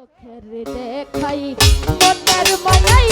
চোখের দেখাই মনের মায়াই